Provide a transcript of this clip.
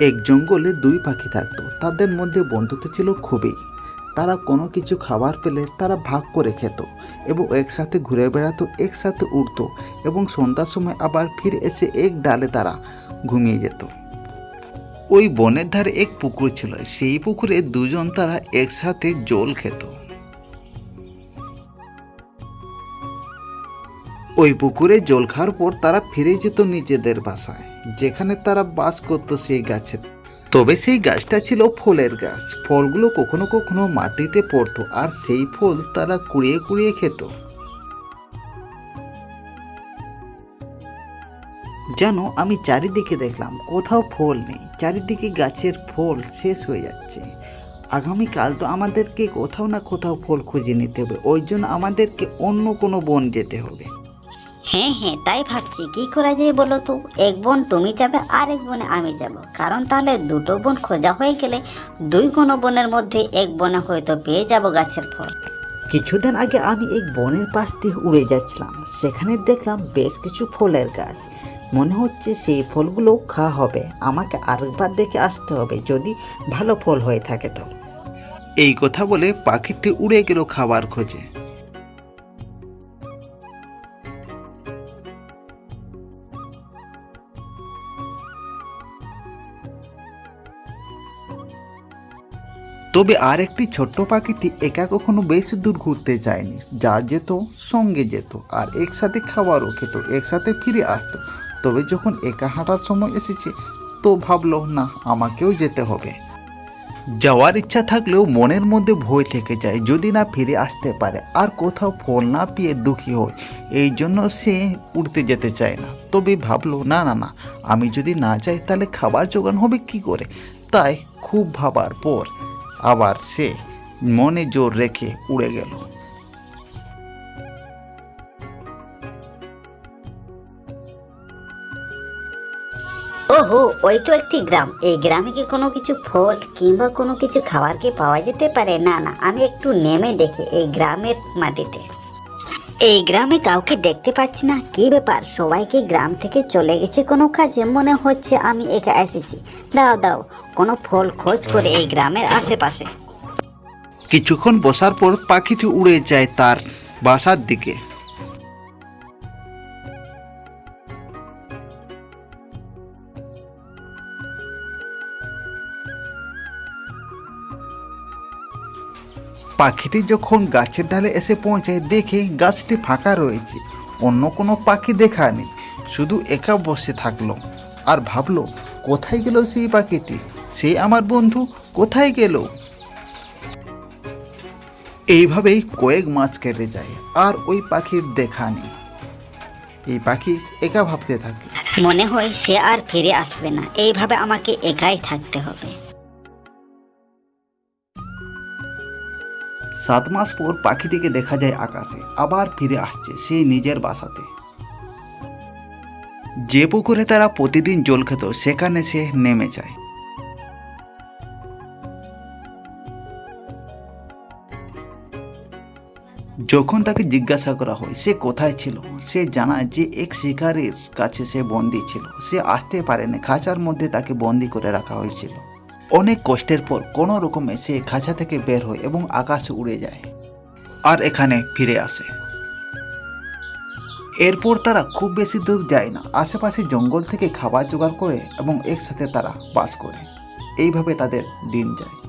এক জঙ্গলে দুই পাখি থাকতো। তাদের মধ্যে বন্ধুত্ব ছিল খুবই। তারা কোনো কিছু খাবার পেলে তারা ভাগ করে খেত এবং একসাথে ঘুরে বেড়াতো, একসাথে উঠতো এবং সন্ধ্যার সময় আবার ফিরে এসে এক ডালে তারা ঘুমিয়ে যেত। ওই বনের ধারে এক পুকুর ছিল। সেই পুকুরে দুজন তারা একসাথে জল খেত। ওই পুকুরে জল খাওয়ার পর তারা ফিরে যেত নিজেদের বাসায়, যেখানে তারা বাস করত সেই গাছে। তবে সেই গাছটা ছিল ফলের গাছ। ফলগুলো কখনো কখনো মাটিতে পড়তো আর সেই ফল তারা কুড়িয়ে কুড়িয়ে খেত। জানো, আমি চারিদিকে দেখলাম, কোথাও ফল নেই। চারিদিকে গাছের ফল শেষ হয়ে যাচ্ছে। আগামীকাল তো আমাদেরকে কোথাও না কোথাও ফল খুঁজে নিতে হবে। ওই জন্য আমাদেরকে অন্য কোনো বন যেতে হবে। হ্যাঁ হ্যাঁ তাই ভাবছি। কি করা যায় বলো তো? এক বোন তুমি যাবে আর এক বনে আমি যাব। কারণ তাহলে দুটো বোন খোঁজা হয়ে গেলে দুই কোনো বনের মধ্যে এক বনে হয়তো পেয়ে যাব গাছের ফল। কিছুদিন আগে আমি এক বনের পাশ দিয়ে উড়ে যাচ্ছিলাম। সেখানে দেখলাম বেশ কিছু ফলের গাছ। মনে হচ্ছে সেই ফলগুলো খাওয়া হবে। আমাকে আরেকবার দেখে আসতে হবে যদি ভালো ফল হয়ে থাকে তো। এই কথা বলে পাখিটি উড়ে গেল খাবার খোঁজে। তবে আর একটি ছোট্ট পাখিটি একা কখনো বেশি দূর ঘুরতে যায়নি। যা যেত, সঙ্গে যেত আর একসাথে খাবারও খেত, একসাথে ফিরে আসতো। তবে যখন একা হাঁটার সময় এসেছে, তো ভাবলো, না, আমাকেও যেতে হবে। যাওয়ার ইচ্ছা থাকলেও মনের মধ্যে ভয় থেকে যায়, যদি না ফিরে আসতে পারে আর কোথাও ফল না পেয়ে দুঃখী হয়, এই জন্য সে উড়তে যেতে চায় না। তবে ভাবলো, না না না, আমি যদি না যাই, তাহলে খাবার জোগান হবে কি করে? তাই খুব ভাবার পর আবার সে মনে জোর রেখে উড়ে গেল। ওহো, ওই তো একটি গ্রাম। এই গ্রামে কি কোনো কিছু ফল কিংবা কোনো কিছু খাবার কি পাওয়া যেতে পারে? না না, আমি একটু নেমে দেখি এই গ্রামের মাটিতে। এই গ্রামে কাউকে দেখতে পাচ্ছি না। কি ব্যাপার? সবাই কি গ্রাম থেকে চলে গেছে কোনো কাজে? মনে হচ্ছে আমি একা এসেছি। দাঁড়াও দাঁড়াও। কোনো ফল খোঁজ করে এই গ্রামের আশেপাশে। কিছুক্ষণ বসার পর পাখিটি উড়ে যায় তার বাসার দিকে। পাখিটি যখন গাছের ডালে এসে পৌঁছায়, দেখে গাছটি ফাঁকা রয়েছে। অন্য কোনো পাখি দেখা নেই। শুধু একা বসে থাকল। আর ভাবলো, কোথায় গেল সেই পাখিটি? সে আমার বন্ধু, কোথায় গেল? এইভাবেই কয়েক মাস কেটে যায়, আর ওই পাখির দেখা নেই। এই পাখি একা ভাবতে থাকে। মনে হয় সে আর ফিরে আসবে না। এইভাবে আমাকে একাই থাকতে হবে। সাত মাস পর পাখিটিকে দেখা যায় আকাশে, আবার ফিরে আসছে সে নিজের বাসাতে। যে পুকুরে তারা প্রতিদিন জল খেত, সেখানে সে নেমে যায়। যখন তাকে জিজ্ঞাসা করা হয়, সে কোথায় ছিল? সে জানায় যে এক শিকারীর কাছে সে বন্দি ছিল। সে আসতে পারেনি। খাঁচার মধ্যে তাকে বন্দি করে রাখা হয়েছিল। অনেক কষ্টের পর কোনো রকমে সে খাঁচা থেকে বের হয় এবং আকাশে উড়ে যায় আর এখানে ফিরে আসে। এরপর তারা খুব বেশি দূর যায় না। আশেপাশে জঙ্গল থেকে খাবার জোগাড় করে এবং একসাথে তারা বাস করে। এইভাবে তাদের দিন যায়।